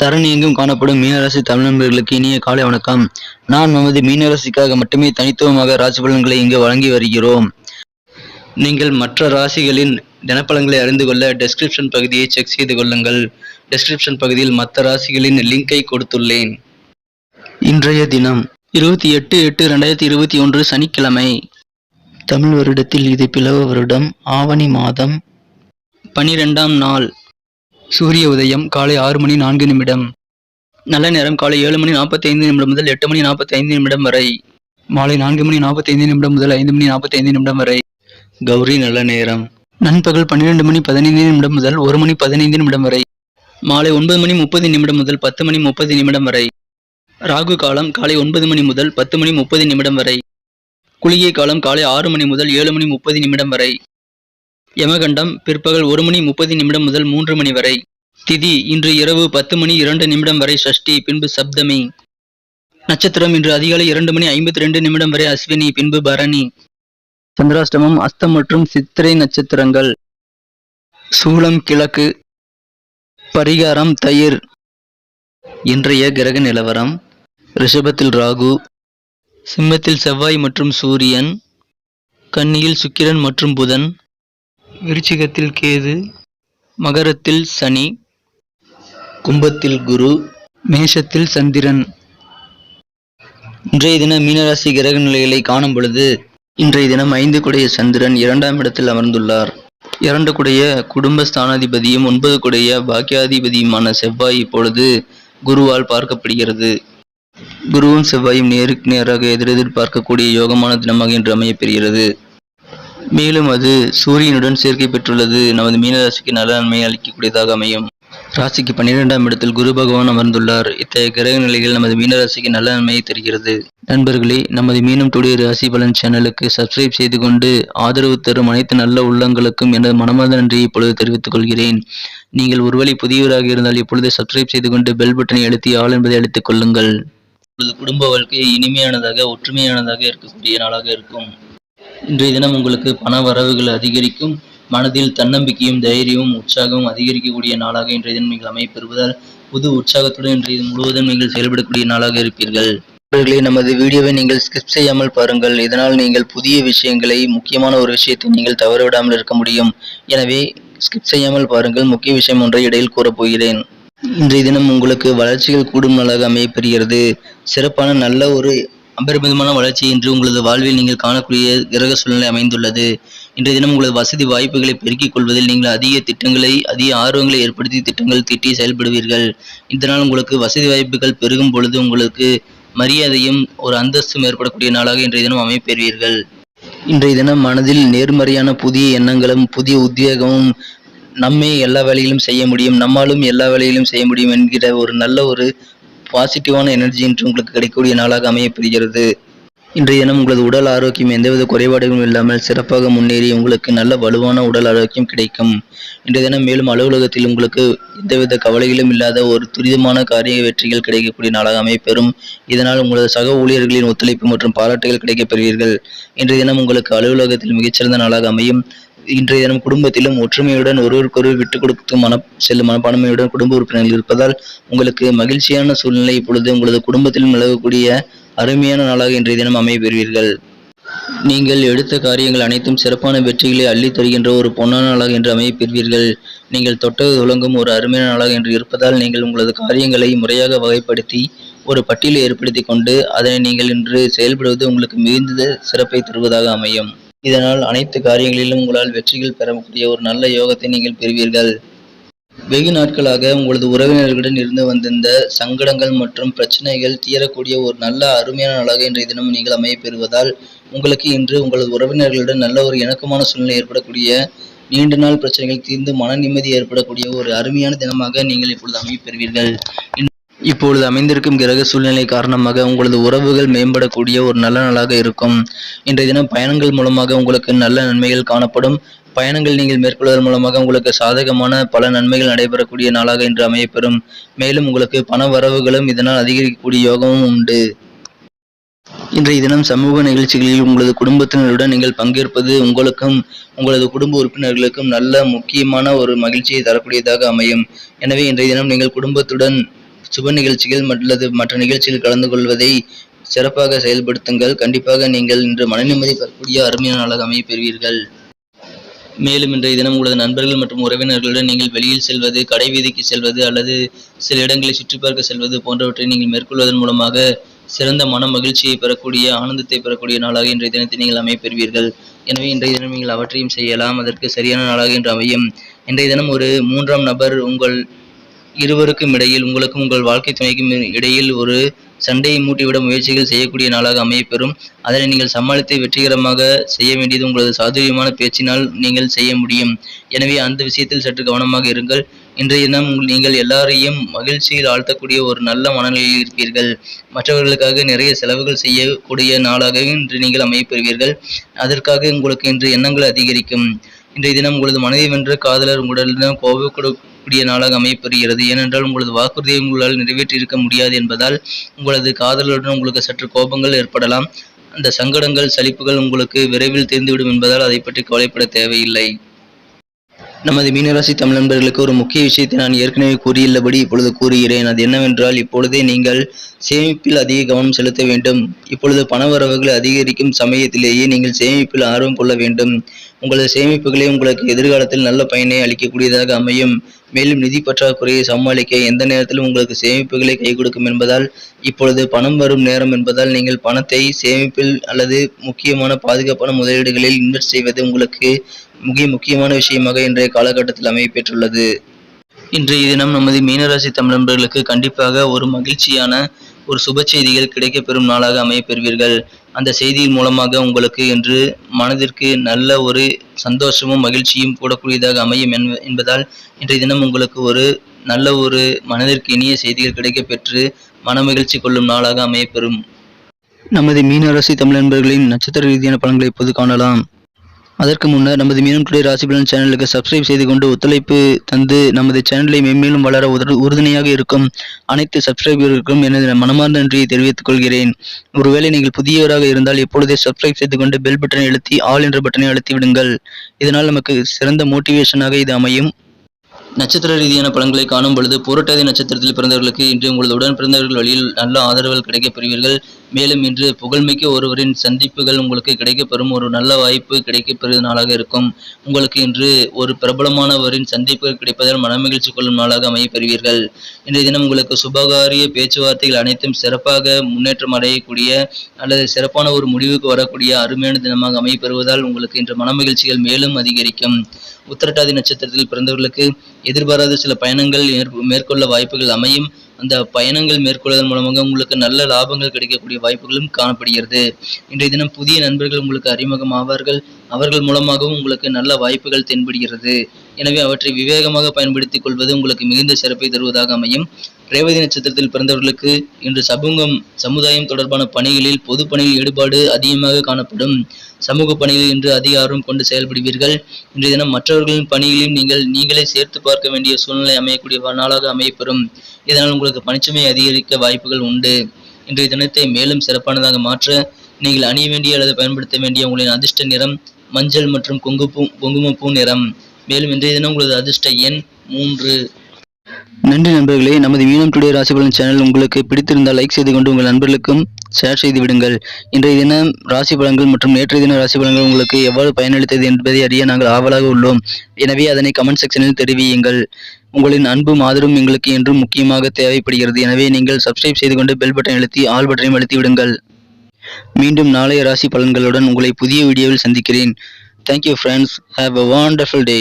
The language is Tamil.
தரணி எங்கும் காணப்படும் மீனராசி தமிழர்களுக்கு இனிய காலை வணக்கம். நான் நமது மீனராசிக்காக மட்டுமே தனித்துவமாக ராசி பலன்களை இங்கு வழங்கி வருகிறோம். நீங்கள் மற்ற ராசிகளின் தினப்பலன்களை அறிந்து கொள்ள டெஸ்கிரிப்ஷன் பகுதியை செக் செய்து கொள்ளுங்கள். டெஸ்கிரிப்ஷன் பகுதியில் மற்ற ராசிகளின் லிங்கை கொடுத்துள்ளேன். இன்றைய தினம் இருபத்தி எட்டு எட்டு ரெண்டாயிரத்தி இருபத்தி ஒன்று சனிக்கிழமை. தமிழ் வருடத்தில் இது பிளவ வருடம். ஆவணி மாதம் பனிரெண்டாம் நாள். சூரிய உதயம் காலை ஆறு மணி நான்கு நிமிடம். நல்ல நேரம் காலை ஏழு மணி நாற்பத்தி ஐந்து நிமிடம் முதல் எட்டு மணி நாற்பத்தி ஐந்து நிமிடம் வரை. மாலை நான்கு மணி நாற்பத்தி ஐந்து நிமிடம் முதல் ஐந்து மணி நாற்பத்தி ஐந்து நிமிடம் வரை. கௌரி நல்ல நேரம். நண்பகல் பன்னிரெண்டு மணி பதினைந்து நிமிடம் முதல் ஒரு மணி பதினைந்து நிமிடம் வரை. மாலை ஒன்பது மணி முப்பது நிமிடம் முதல் பத்து மணி முப்பது நிமிடம் வரை. ராகு காலம் காலை ஒன்பது மணி முதல் பத்து மணி முப்பது நிமிடம் வரை. குளிகை காலம் காலை ஆறு மணி முதல் ஏழு மணி முப்பது நிமிடம் வரை. யமகண்டம் பிற்பகல் ஒரு மணி முப்பது நிமிடம் முதல் மூன்று மணி வரை. திதி இன்று இரவு பத்து மணி இரண்டு நிமிடம் வரை சஷ்டி பின்பு சப்தமி. நட்சத்திரம் இன்று அதிகாலை இரண்டு மணி ஐம்பத்தி ரெண்டு நிமிடம் வரை அஸ்வினி பின்பு பரணி. சந்திராஷ்டமம் அஸ்தம் மற்றும் சித்திரை நட்சத்திரங்கள். சூலம் கிழக்கு. பரிகாரம் தயிர். இன்றைய கிரக நிலவரம் ரிஷபத்தில் ராகு சிம்மத்தில் செவ்வாய் மற்றும் சூரியன் கன்னியில் சுக்கிரன் மற்றும் புதன் விருச்சிகத்தில் கேது மகரத்தில் சனி கும்பத்தில் குரு மேஷத்தில் சந்திரன். இன்றைய தினம் மீனராசி கிரக நிலைகளை காணும் பொழுது இன்றைய தினம் ஐந்து குடைய சந்திரன் இரண்டாம் இடத்தில் அமர்ந்துள்ளார். இரண்டு குடைய குடும்ப ஸ்தானாதிபதியும் ஒன்பது குடைய பாக்கியாதிபதியுமான செவ்வாய் இப்பொழுது குருவால் பார்க்கப்படுகிறது. குருவும் செவ்வாயும் நேருக்கு நேராக எதிரெதிர் பார்க்கக்கூடிய யோகமான தினமாக இன்று அமையப்பெறுகிறது மேலும் அது சூரியனுடன் சேர்க்கை பெற்றுள்ளது. நமது மீனராசிக்கு நல்ல நன்மை அளிக்கக்கூடியதாக அமையும். ராசிக்கு பன்னிரெண்டாம் இடத்தில் குரு பகவான் அமர்ந்துள்ளார். இத்தகைய கிரக நிலைகள் நமது மீனராசிக்கு நல்ல நன்மையை தருகிறது. நண்பர்களே நமது மீனம் டுடே ராசி பலன் சேனலுக்கு சப்ஸ்கிரைப் செய்து கொண்டு ஆதரவு தரும் அனைத்து நல்ல உள்ளங்களுக்கும் எனது மனமார்ந்த நன்றியை இப்பொழுது தெரிவித்துக் கொள்கிறேன். நீங்கள் ஒருவேளை புதியவராக இருந்தால் இப்பொழுது சப்ஸ்கிரைப் செய்து கொண்டு பெல் பட்டனை அழுத்தி ஆள் என்பதை அழைத்துக் கொள்ளுங்கள். உங்களது குடும்ப வாழ்க்கை இனிமையானதாக ஒற்றுமையானதாக இருக்கக்கூடிய நாளாக இருக்கும். இன்றைய தினம் உங்களுக்கு பண வரவுகள் அதிகரிக்கும் மனதில் தன்னம்பிக்கையும் தைரியமும் உற்சாகமும் அதிகரிக்கக்கூடிய நாளாக இன்றைய தினம் நீங்கள் அமைப்பெறுவதால் புது உற்சாகத்துடன் இன்றைய முழுவதும் நீங்கள் செயல்படக்கூடிய நாளாக இருப்பீர்கள். நண்பர்களே நமது வீடியோவை நீங்கள் ஸ்கிப் செய்யாமல் பாருங்கள். இதனால் நீங்கள் புதிய விஷயங்களை முக்கியமான ஒரு விஷயத்தை நீங்கள் தவறவிடாமல் இருக்க முடியும். எனவே ஸ்கிப் செய்யாமல் பாருங்கள். முக்கிய விஷயம் ஒன்றை இடையில் கூறப் போகிறேன். இன்றைய தினம் உங்களுக்கு வளர்ச்சிகள் கூடும் நாளாக அமையப்பெறுகிறது சிறப்பான நல்ல ஒரு அபரிமிதமான வளர்ச்சி இன்று உங்களது வாழ்வில் நீங்கள் காணக்கூடிய கிரக சூழ்நிலை அமைந்துள்ளது. இன்றைய தினம் உங்களது வசதி வாய்ப்புகளை பெருக்கிக் கொள்வதில் நீங்கள் அதிக திட்டங்களை அதிக ஆர்வங்களை ஏற்படுத்தி திட்டங்கள் தீட்டி செயல்படுவீர்கள். இதனால் உங்களுக்கு வசதி வாய்ப்புகள் பெருகும் பொழுது உங்களுக்கு மரியாதையும் ஒரு அந்தஸ்தும் ஏற்படக்கூடிய நாளாக இன்றைய தினம் அமைப்பெறுவீர்கள். இன்றைய தினம் மனதில் நேர்மறையான புதிய எண்ணங்களும் புதிய உத்வேகமும் நம்மே எல்லா வேலையிலும் செய்ய முடியும் நம்மாலும் எல்லா வேலையிலும் செய்ய முடியும் என்கிற ஒரு நல்ல ஒரு பாசிட்டிவான எனர்ஜி இன்று உங்களுக்கு கிடைக்கக்கூடிய நாளாக அமையப்பெறுகிறது இன்றைய தினம் உங்களது உடல் ஆரோக்கியம் எந்தவித குறைபாடுகளும் இல்லாமல் சிறப்பாக முன்னேறி உங்களுக்கு நல்ல வலுவான உடல் ஆரோக்கியம் கிடைக்கும். இன்றைய தினம் மேலும் அலுவலகத்தில் உங்களுக்கு எந்தவித கவலைகளும் இல்லாத ஒரு துரிதமான காரிய வெற்றிகள் கிடைக்கக்கூடிய நாளாக அமைப்பெறும் இதனால் உங்களது சக ஊழியர்களின் ஒத்துழைப்பு மற்றும் பாராட்டுகள் கிடைக்கப்பெறுவீர்கள் இன்றைய தினம் உங்களுக்கு அலுவலகத்தில் மிகச்சிறந்த நாளாக அமையும். இன்றைய தினம் குடும்பத்திலும் ஒற்றுமையுடன் ஒருவருக்கொருவர் விட்டுக் கொடுத்து மன செல்லும் மனப்பான்மையுடன் குடும்ப உறுப்பினர்கள் இருப்பதால் உங்களுக்கு மகிழ்ச்சியான சூழ்நிலை இப்பொழுது உங்களது குடும்பத்திலும் நிலவக்கூடிய அருமையான நாளாக இன்றைய தினம் அமைய பெறுவீர்கள். நீங்கள் எடுத்த காரியங்கள் அனைத்தும் சிறப்பான வெற்றிகளை அள்ளித் தருகின்ற ஒரு பொன்னான நாளாக என்று அமைய பெறுவீர்கள். நீங்கள் தொட்டது துலங்கும் ஒரு அருமையான நாளாக என்று இருப்பதால் நீங்கள் உங்களது காரியங்களை முறையாக வகைப்படுத்தி ஒரு பட்டியலை ஏற்படுத்தி கொண்டு அதனை நீங்கள் இன்று செயல்படுவது உங்களுக்கு மிகுந்த சிறப்பை தருவதாக அமையும். இதனால் அனைத்து காரியங்களிலும் உங்களால் வெற்றிகள் பெறக்கூடிய ஒரு நல்ல யோகத்தை நீங்கள் பெறுவீர்கள். வெகு நாட்களாக உங்களது உறவினர்களுடன் இருந்து வந்திருந்த சங்கடங்கள் மற்றும் பிரச்சனைகள் தீரக்கூடிய ஒரு நல்ல அருமையான நாளாக இன்றைய தினம் நீங்கள் அமைய பெறுவதால் உங்களுக்கு இன்று உங்களது உறவினர்களுடன் நல்ல ஒரு இணக்கமான சூழ்நிலை ஏற்படக்கூடிய நீண்ட நாள் பிரச்சனைகள் தீர்ந்து மன நிம்மதி ஏற்படக்கூடிய ஒரு அருமையான தினமாக நீங்கள் இப்பொழுது அமைய பெறுவீர்கள். இப்பொழுது அமைந்திருக்கும் கிரக சூழ்நிலை காரணமாக உங்களது உறவுகள் மேம்படக்கூடிய ஒரு நல்ல நாளாக இருக்கும். இன்றைய தினம் பயணங்கள் மூலமாக உங்களுக்கு நல்ல நன்மைகள் காணப்படும். பயணங்கள் நீங்கள் மேற்கொள்வதன் மூலமாக உங்களுக்கு சாதகமான பல நன்மைகள் நடைபெறக்கூடிய நாளாக இன்று அமையப்பெறும். மேலும் உங்களுக்கு பண வரவுகளும் இதனால் அதிகரிக்கக்கூடிய யோகமும் உண்டு. இன்றைய தினம் சமூக நிகழ்ச்சிகளில் உங்களது குடும்பத்தினருடன் நீங்கள் பங்கேற்பது உங்களுக்கும் உங்களது குடும்ப உறுப்பினர்களுக்கும் நல்ல முக்கியமான ஒரு மகிழ்ச்சியை தரக்கூடியதாக அமையும். எனவே இன்றைய தினம் நீங்கள் குடும்பத்துடன் சுப நிகழ்ச்சிகள் அல்லது மற்ற நிகழ்ச்சிகள் கலந்து கொள்வதை சிறப்பாக செயல்படுத்துங்கள். கண்டிப்பாக நீங்கள் இன்று மன நிம்மதி பெறக்கூடிய அருமையான நாளாக அமைய பெறுவீர்கள். மேலும் இன்றைய தினம் உங்களது நண்பர்கள் மற்றும் உறவினர்களுடன் நீங்கள் வெளியில் செல்வது கடை வீதிக்கு செல்வது அல்லது சில இடங்களை சுற்றி பார்க்க செல்வது போன்றவற்றை நீங்கள் மேற்கொள்வதன் மூலமாக சிறந்த மன மகிழ்ச்சியை பெறக்கூடிய ஆனந்தத்தை பெறக்கூடிய நாளாக இன்றைய தினத்தை நீங்கள் அமைப்பெறுவீர்கள் எனவே இன்றைய தினம் நீங்கள் அவற்றையும் செய்யலாம். அதற்கு சரியான நாளாக இன்று அமையும். இன்றைய தினம் ஒரு மூன்றாம் நபர் உங்கள் இருவருக்கும் இடையில் உங்களுக்கும் உங்கள் வாழ்க்கை துணைக்கும் இடையில் ஒரு சண்டையை மூட்டிவிட முயற்சிகள் செய்யக்கூடிய நாளாக அமையப்பெறும். அதனை நீங்கள் சமாளித்து வெற்றிகரமாக செய்ய வேண்டியது உங்களது சாதுரியமான பேச்சினால் நீங்கள் செய்ய முடியும். எனவே அந்த விஷயத்தில் சற்று கவனமாக இருங்கள். இன்றைய தினம் நீங்கள் எல்லாரையும் மகிழ்ச்சியில் ஆழ்த்தக்கூடிய ஒரு நல்ல மனநிலையில் இருப்பீர்கள். மற்றவர்களுக்காக நிறைய செலவுகள் செய்யக்கூடிய நாளாக இன்று நீங்கள் அமையப்பெறுவீர்கள். அதற்காக உங்களுக்கு இன்று எண்ணங்கள் அதிகரிக்கும். இன்றைய தினம் உங்களது மனதை வென்ற காதலர் உங்களிடம் கோபப்படக்கூடிய நாளாக அமையப்பெறுகிறது. ஏனென்றால் உங்களது வாக்குறுதியை உங்களால் நிறைவேற்றியிருக்க முடியாது என்பதால் உங்களது காதலுடன் உங்களுக்கு சற்று கோபங்கள் ஏற்படலாம். அந்த சங்கடங்கள் சலிப்புகள் உங்களுக்கு விரைவில் தீர்ந்துவிடும் என்பதால் அதை பற்றி கவலைப்பட தேவையில்லை. நமது மீனராசி தமிழ் நண்பர்களுக்கு ஒரு முக்கிய விஷயத்தை நான் ஏற்கனவே கூறியுள்ளபடி இப்பொழுது கூறுகிறேன். அது என்னவென்றால் இப்பொழுதே நீங்கள் சேமிப்பில் அதிக கவனம் செலுத்த வேண்டும். இப்பொழுது பணவரவுகள் அதிகரிக்கும் சமயத்திலேயே நீங்கள் சேமிப்பில் ஆர்வம் கொள்ள வேண்டும். உங்களது சேமிப்புகளே உங்களுக்கு எதிர்காலத்தில் நல்ல பயனை அளிக்கக்கூடியதாக அமையும். மேலும் நிதி பற்றாக்குறையை சமாளிக்க எந்த நேரத்திலும் உங்களுக்கு சேமிப்புகளை கை கொடுக்கும் என்பதால் இப்பொழுது பணம் வரும் நேரம் என்பதால் நீங்கள் பணத்தை சேமிப்பில் அல்லது முக்கியமான பாதுகாப்பான முதலீடுகளில் இன்வெஸ்ட் செய்வது உங்களுக்கு மிக முக்கியமான விஷயமாக இன்றைய காலகட்டத்தில் அமைய பெற்றுள்ளது. இன்றைய தினம் நமது மீனராசி தமிழர்களுக்கு கண்டிப்பாக ஒரு மகிழ்ச்சியான ஒரு சுப செய்திகள் கிடைக்கப்பெறும் நாளாக அமைய பெறுவீர்கள். அந்த செய்தியின் மூலமாக உங்களுக்கு இன்று மனதிற்கு நல்ல ஒரு சந்தோஷமும் மகிழ்ச்சியும் கூடக்கூடியதாக அமையும் என்பதால் இன்றைய தினம் உங்களுக்கு ஒரு நல்ல ஒரு மனதிற்கு இனிய செய்திகள் கிடைக்கப்பெற்று மன மகிழ்ச்சி கொள்ளும் நாளாக அமையப்பெறும் நமது மீனராசி தமிழ் நண்பர்களின் நட்சத்திர ரீதியான பலன்களை இப்போது காணலாம். அதற்கு முன்னர் நமது மீனம் டுடே ராசி பலன் சேனலுக்கு சப்ஸ்கிரைப் செய்து கொண்டு ஒத்துழைப்பு தந்து நமது சேனலை மென்மேலும் வளர உறுதுணையாக இருக்கும் அனைத்து சப்ஸ்கிரைபர்களுக்கும் எனது மனமார்ந்த நன்றியை தெரிவித்துக் கொள்கிறேன். ஒருவேளை நீங்கள் புதியவராக இருந்தால் எப்பொழுதே சப்ஸ்கிரைப் செய்து கொண்டு பெல் பட்டனை அழுத்தி ஆல் என்ற பட்டனை அழுத்தி விடுங்கள். இதனால் நமக்கு சிறந்த மோட்டிவேஷனாக இது அமையும். நட்சத்திர ரீதியான பலன்களை காணும் பொழுது பூரட்டாதி நட்சத்திரத்தில் பிறந்தவர்களுக்கு இன்று உங்களது உடன் பிறந்தவர்கள் வழியில் நல்ல ஆதரவுகள் கிடைக்கப் பெறுவீர்கள். மேலும் இன்று புகழ்மிக்க ஒருவரின் சந்திப்புகள் உங்களுக்கு கிடைக்கப்பெறும். ஒரு நல்ல வாய்ப்பு கிடைக்கப்பெறும் நாளாக இருக்கும். உங்களுக்கு இன்று ஒரு பிரபலமானவரின் சந்திப்புகள் கிடைப்பதால் மனமகிழ்ச்சி கொள்ளும் நாளாக அமையப்பெறுவீர்கள். இன்றைய தினம் உங்களுக்கு சுபகாரிய பேச்சுவார்த்தைகள் அனைத்தும் சிறப்பாக முன்னேற்றம் அடையக்கூடிய அல்லது சிறப்பான ஒரு முடிவுக்கு வரக்கூடிய அருமையான தினமாக அமையப்பெறுவதால் உங்களுக்கு இன்று மனமகிழ்ச்சிகள் மேலும் அதிகரிக்கும். உத்திரட்டாதி நட்சத்திரத்தில் பிறந்தவர்களுக்கு எதிர்பாராத சில பயணங்கள் மேற்கொள்ள வாய்ப்புகள் அமையும். அந்த பயணங்கள் மேற்கொள்வதன் மூலமாக உங்களுக்கு நல்ல லாபங்கள் கிடைக்கக்கூடிய வாய்ப்புகளும் காணப்படுகிறது. இன்றைய தினம் புதிய நண்பர்கள் உங்களுக்கு அறிமுகம் ஆவார்கள் அவர்கள் மூலமாகவும் உங்களுக்கு நல்ல வாய்ப்புகள் தென்படுகிறது. எனவே அவற்றை விவேகமாக பயன்படுத்திக் கொள்வது உங்களுக்கு மிகுந்த சிறப்பை தருவதாக அமையும். ரேவதி நட்சத்திரத்தில் பிறந்தவர்களுக்கு இன்று சமூகம் சமுதாயம் தொடர்பான பணிகளில் பொது பணியில் ஈடுபாடு அதிகமாக காணப்படும். சமூக பணிகளில் இன்று அதிக ஆர்வம் கொண்டு செயல்படுவீர்கள். இன்றைய தினம் மற்றவர்களின் பணிகளையும் நீங்கள் நீங்களே சேர்த்து பார்க்க வேண்டிய சூழ்நிலை அமையக்கூடிய நாளாக அமையப்பெறும். இதனால் உங்களுக்கு பணிச்சுமை அதிகரிக்க வாய்ப்புகள் உண்டு. இன்றைய தினத்தை மேலும் சிறப்பானதாக மாற்ற நீங்கள் அணிய வேண்டிய அல்லது பயன்படுத்த வேண்டிய உங்களின் அதிர்ஷ்ட நிறம் மஞ்சள் மற்றும் குங்குப்பூ குங்குமப்பூ நிறம். மேலும் இன்றைய தினம் உங்களது அதிர்ஷ்ட எண் மூன்று. நன்றி நண்பர்களே நமது மீனம் டுடே ராசிபலன் சேனல் உங்களுக்கு பிடித்திருந்தால் லைக் செய்து கொண்டு உங்கள் நண்பர்களுக்கும் ஷேர் செய்து விடுங்கள். இன்றைய தினம் ராசி பலன்கள் மற்றும் நேற்றைய தின ராசி பலன்கள் உங்களுக்கு எவ்வாறு பயனளித்தது என்பதை அறிய நாங்கள் ஆவலாக உள்ளோம். எனவே அதனை கமெண்ட் செக்ஷனில் தெரிவியுங்கள். உங்களின் அன்பும் ஆதரவும் எங்களுக்கு என்றும் முக்கியமாக தேவைப்படுகிறது. எனவே நீங்கள் சப்ஸ்கிரைப் செய்து கொண்டு பெல் பட்டன் அழுத்தி ஆல் பட்டனையும் அழுத்தி விடுங்கள். மீண்டும் நாளைய ராசி பலன்களுடன் உங்களை புதிய வீடியோவில் சந்திக்கிறேன். Thank you friends have a wonderful day